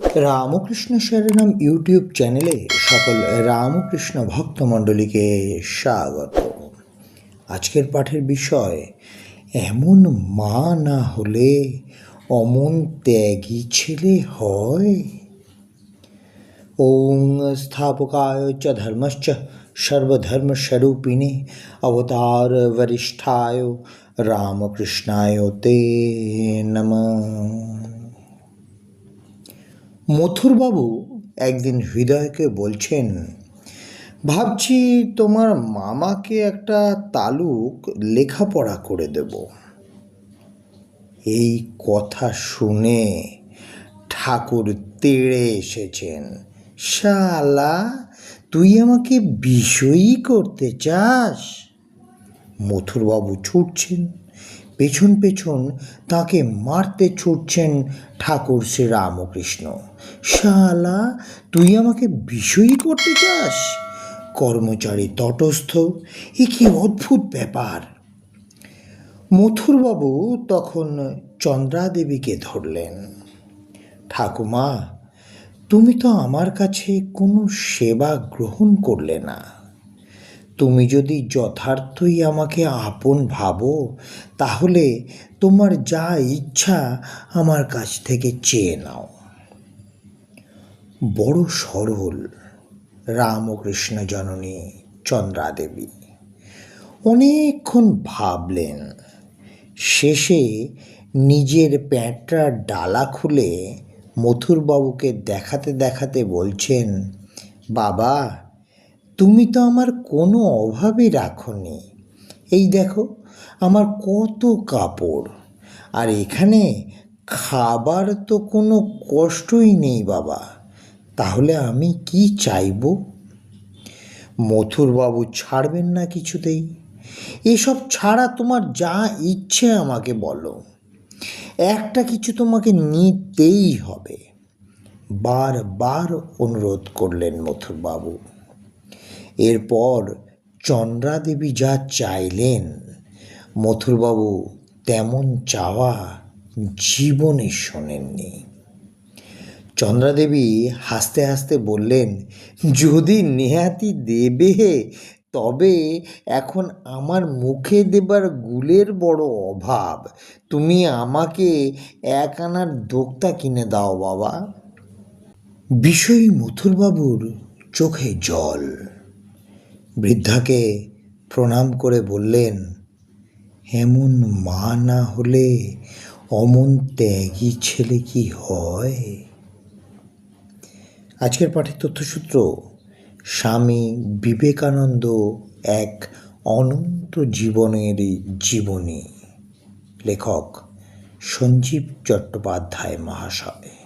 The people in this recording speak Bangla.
রামকৃষ্ণ শরণম ইউটিউব চ্যানেলে সকল রামকৃষ্ণ ভক্তমণ্ডলীকে স্বাগত। আজকের পাঠের বিষয়, এমন মা না হলে অমন ত্যাগী ছেলে হয়? ওং স্থাপকায় চ ধর্মশ্চ সর্বধর্মস্বরূপিণে অবতার বরিষ্ঠায় রামকৃষ্ণায় তে নমঃ। মথুরবাবু একদিন হৃদয়কে বলছেন, ভাবছি তোমার মামাকে একটা তালুক লেখাপড়া করে দেব। এই কথা শুনে ঠাকুর তেড়ে এসেছেন। শালা, তুই আমাকে বিষয়ী করতে চাস? মথুরবাবু ছুটছেন। পেছন পেছন তাকে মারতে ছুটছেন ঠাকুর শ্রী রামকৃষ্ণ শালা, তুই আমাকে বিষয়ী করতে চাস? কর্মচারী তটস্থ, এ কি অদ্ভুত ব্যাপার? মথুরবাবু তখন চন্দ্রাদেবীকে ধরলেন। ঠাকুমা, তুমি তো আমার কাছে কোনো সেবা গ্রহণ করলে না। তুমি যদি যথার্থই আমাকে আপন ভাবো, তাহলে তোমার যা ইচ্ছা আমার কাছ থেকে চেয়ে নাও। বড় সরল রামকৃষ্ণ জননী চন্দ্রাদেবী, অনেকক্ষণ ভাবলেন। শেষে নিজের প্যাঁটটার ডালা খুলে মথুরবাবুকে দেখাতে দেখাতে বলছেন, বাবা তুমি তো আমার কোনো অভাবই রাখনি। এই দেখো, আমার কত কাপড়। আর এখানে খাবার তো কোনো কষ্টই নেই বাবা। তাহলে আমি কি চাইব? মথুরবাবু ছাড়বেন না কিছুতেই। এসব ছাড়া তোমার যা ইচ্ছে আমাকে বলো। একটা কিছু তোমাকে নিতেই হবে। বারবার অনুরোধ করলেন মথুরবাবু। এরপর চন্দ্রাদেবী যা চাইলেন, মথুরবাবু তেমন চাওয়া জীবনে শোনেননি। চন্দ্রাদেবী হাসতে হাসতে বললেন, যদি নেহাতি দেবে, তবে এখন আমার মুখে দেবার গুলের বড় অভাব। তুমি আমাকে এক আনার দোক্তা কিনে দাও বাবা। বিষয়ী মথুরবাবুর চোখে জল। বৃদ্ধাকে প্রণাম করে বললেন এমন মা না হলে অমন ত্যাগী ছেলে কি হয়? আজকের পাঠের তথ্যসূত্র, স্বামী বিবেকানন্দ এক অনন্ত জীবনের জীবনী। লেখক সঞ্জীব চট্টোপাধ্যায় মহাশয়।